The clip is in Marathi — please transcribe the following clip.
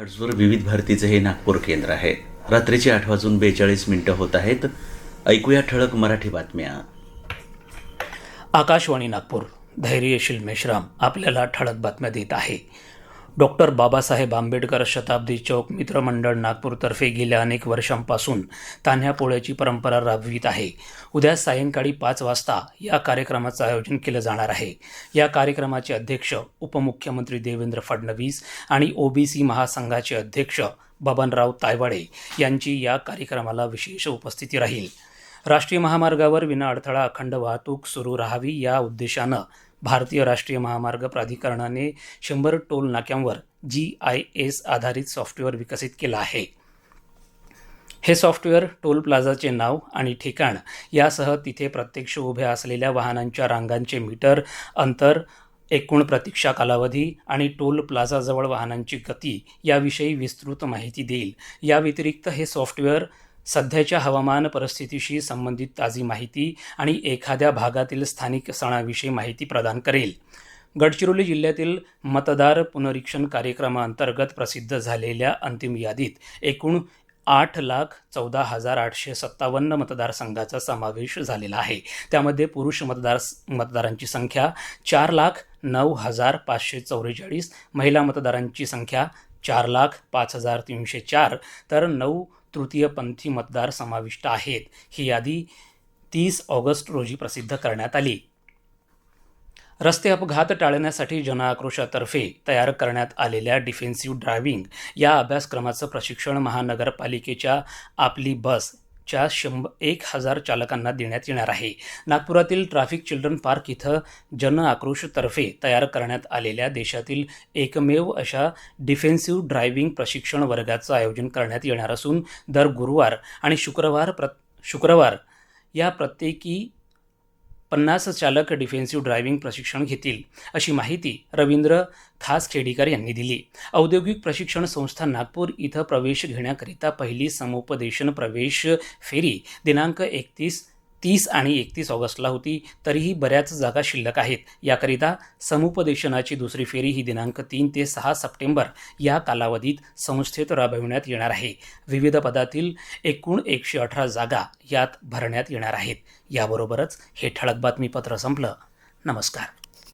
आजवर विविध भारतीचे हे नागपूर केंद्र आहे. रात्रीचे आठ वाजून बेचाळीस मिनिटं होत आहेत. ऐकूया ठळक मराठी बातम्या. आकाशवाणी नागपूर धैर्यशील मेश्राम आपल्याला ठळक बातम्या देत आहे. डॉक्टर बाबासाहेब आंबेडकर शताब्दी चौक मित्रमंडळ नागपूरतर्फे गेल्या अनेक वर्षांपासून तान्ह्या पोळ्याची परंपरा राबवित आहे. उद्या सायंकाळी पाच वाजता या कार्यक्रमाचं आयोजन केलं जाणार आहे. या कार्यक्रमाचे अध्यक्ष उपमुख्यमंत्री देवेंद्र फडणवीस आणि ओबीसी महासंघाचे अध्यक्ष बबनराव तायवाडे यांची या कार्यक्रमाला विशेष उपस्थिती राहील. राष्ट्रीय महामार्गावर विनाअडथळा अखंड वाहतूक सुरू राहावी या उद्देशानं भारतीय राष्ट्रीय महामार्ग प्राधिकरणाने शंभर टोल नाक्यांवर जी आय एस आधारित सॉफ्टवेअर विकसित केलं आहे. हे सॉफ्टवेअर टोल प्लाझाचे नाव आणि ठिकाण यासह तिथे प्रत्यक्ष उभ्या असलेल्या वाहनांच्या रांगांचे मीटर अंतर एकूण प्रतीक्षा कालावधी आणि टोल प्लाझाजवळ वाहनांची गती याविषयी विस्तृत माहिती देईल. या व्यतिरिक्त हे सॉफ्टवेअर सध्याच्या हवामान परिस्थितीशी संबंधित ताजी माहिती आणि एखाद्या भागातील स्थानिक सणाविषयी माहिती प्रदान करेल. गडचिरोली जिल्ह्यातील मतदार पुनरीक्षण कार्यक्रमाअंतर्गत प्रसिद्ध झालेल्या अंतिम यादीत एकूण आठ लाख चौदा हजार आठशे सत्तावन्न मतदारसंघाचा समावेश झालेला आहे. त्यामध्ये पुरुष मतदार मतदारांची संख्या चार लाख नऊ हजार पाचशे चौवेचाळीस महिला मतदारांची संख्या चार लाख पाच हजार तीनशे चार तर नऊ तृतीयपंथी मतदार समाविष्ट आहेत. ही यादी तीस ऑगस्ट रोजी प्रसिद्ध करण्यात आली. रस्ते अपघात टाळण्यासाठी जनआक्रोशातर्फे तयार करण्यात आलेल्या डिफेन्सिव्ह ड्रायव्हिंग या अभ्यासक्रमाचं प्रशिक्षण महानगरपालिकेच्या आपली बस च्या शंभ एक हजार चालकांना देण्यात येणार आहे. नागपुरातील ट्रॅफिक चिल्ड्रन पार्क इथं जन आक्रोशतर्फे तयार करण्यात आलेल्या देशातील एकमेव अशा डिफेन्सिव्ह ड्रायव्हिंग प्रशिक्षण वर्गाचं आयोजन करण्यात येणार असून दर गुरुवार आणि शुक्रवार प्र शुक्रवार या प्रत्येकी पन्नास चालक डिफेन्सिव्ह ड्रायव्हिंग प्रशिक्षण घेतील अशी माहिती रवींद्र खास खेडीकर यांनी दिली. औद्योगिक प्रशिक्षण संस्था नागपूर इथं प्रवेश घेण्याकरिता पहिली समुपदेशन प्रवेश फेरी दिनांक एकतीस तीस आणि एकतीस ऑगस्टला होती तरीही बऱ्याच जागा शिल्लक आहेत. याकरिता समुपदेशनाची दुसरी फेरी ही दिनांक तीन ते सहा सप्टेंबर या कालावधीत संस्थेत राबविण्यात येणार आहे. विविध पदातील एकूण एकशे अठरा जागा यात भरण्यात येणार आहेत. याबरोबरच हे ठळक बातमीपत्र संपलं. नमस्कार.